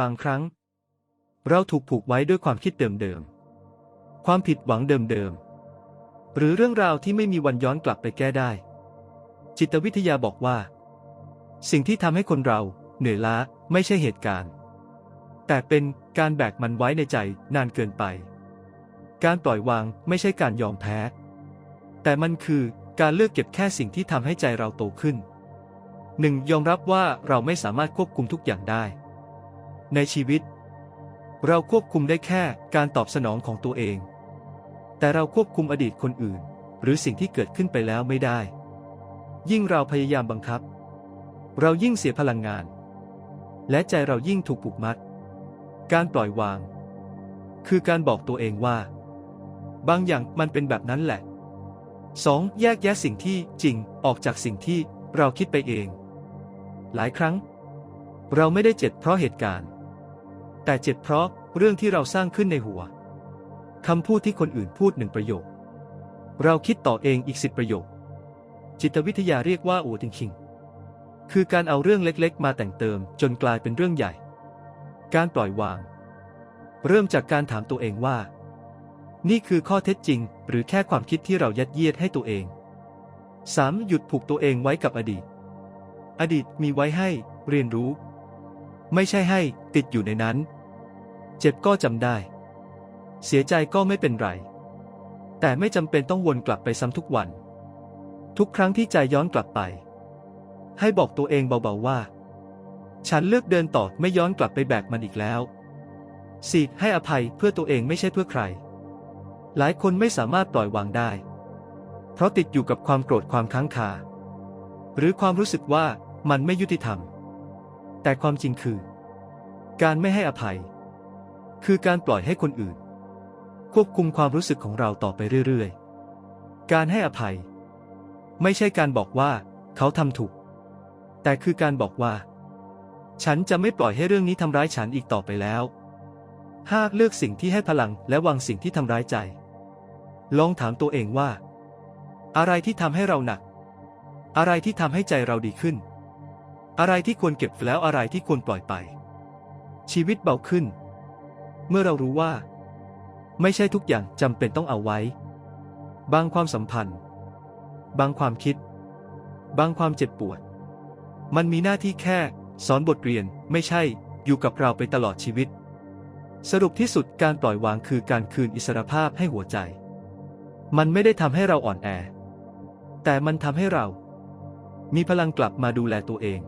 บางครั้ง เราถูกผูกไว้ด้วยความคิดเดิมๆ ความผิดหวังเดิมๆ หรือเรื่องราวที่ไม่มีวันย้อนกลับไปแก้ได้ จิตวิทยาบอกว่า สิ่งที่ทำให้คนเราเหนื่อยล้าไม่ใช่เหตุการณ์ แต่เป็นการแบกมันไว้ในใจนานเกินไป การปล่อยวางไม่ใช่การยอมแพ้ แต่มันคือการเลือกเก็บแค่สิ่งที่ทำให้ใจเราโตขึ้นหนึ่งยอมรับว่าเราไม่สามารถควบคุมทุกอย่างได้ ในชีวิต เราควบคุมได้แค่การตอบสนองของตัวเอง แต่เราควบคุมอดีตคนอื่น หรือสิ่งที่เกิดขึ้นไปแล้วไม่ได้ ยิ่งเราพยายามบังคับ เรายิ่งเสียพลังงาน และใจเรายิ่งถูกผูกมัด การปล่อยวาง คือการบอกตัวเองว่า บางอย่างมันเป็นแบบนั้นแหละ 2. แยกแยะสิ่งที่จริงออกจากสิ่งที่เราคิดไปเอง หลายครั้ง เราไม่ได้เจ็บเพราะเหตุการณ์ แต่เจ็บเพราะเรื่องที่เราสร้างขึ้นในหัวคำพูดที่คนอื่นพูดหนึ่งประโยค เราคิดต่อเองอีกสิบประโยค จิตวิทยาเรียกว่าโอทิงคิง คือการเอาเรื่องเล็กๆ มาแต่งเติมจนกลายเป็นเรื่องใหญ่ การปล่อยวาง เริ่มจากการถามตัวเองว่า นี่คือข้อเท็จจริง หรือแค่ความคิดที่เรายัดเยียดให้ตัวเอง 3. หยุดผูกตัวเองไว้กับอดีต อดีตมีไว้ให้เรียนรู้ ไม่ใช่ให้ติดอยู่ในนั้น เจ็บก็จำได้ เสียใจก็ไม่เป็นไร แต่ไม่จำเป็นต้องวนกลับไปซ้ำทุกวัน ทุกครั้งที่ใจย้อนกลับไป ให้บอกตัวเองเบาๆว่า ฉันเลือกเดินต่อไม่ย้อนกลับไปแบกมันอีกแล้ว 4. ให้อภัยเพื่อตัวเองไม่ใช่เพื่อใคร หลายคนไม่สามารถปล่อยวางได้ เพราะติดอยู่กับความโกรธความค้างคา หรือความรู้สึกว่ามันไม่ยุติธรรม แต่ความจริงคือ การไม่ให้อภัย คือการปล่อยให้คนอื่น ควบคุมความรู้สึกของเราต่อไปเรื่อยๆ การให้อภัย ไม่ใช่การบอกว่า เขาทำถูก แต่คือการบอกว่า ฉันจะไม่ปล่อยให้เรื่องนี้ทำร้ายฉันอีกต่อไปแล้วห้าเลือกสิ่งที่ให้พลังและวางสิ่งที่ทำร้ายใจ ลองถามตัวเองว่า อะไรที่ทำให้เราหนัก อะไรที่ทำให้ใจเราดีขึ้น อะไรที่ควรเก็บแล้วอะไรที่ควรปล่อยไป ชีวิตเบาขึ้น เมื่อเรารู้ว่า ไม่ใช่ทุกอย่างจำเป็นต้องเอาไว้ บางความสัมพันธ์ บางความคิด บางความเจ็บปวด มันมีหน้าที่แค่ สอนบทเรียนไม่ใช่อยู่กับเราไปตลอดชีวิต สรุปที่สุดการปล่อยวางคือการคืนอิสรภาพให้หัวใจ มันไม่ได้ทำให้เราอ่อนแอ แต่มันทำให้เรา มีพลังกลับมาดูแลตัวเอง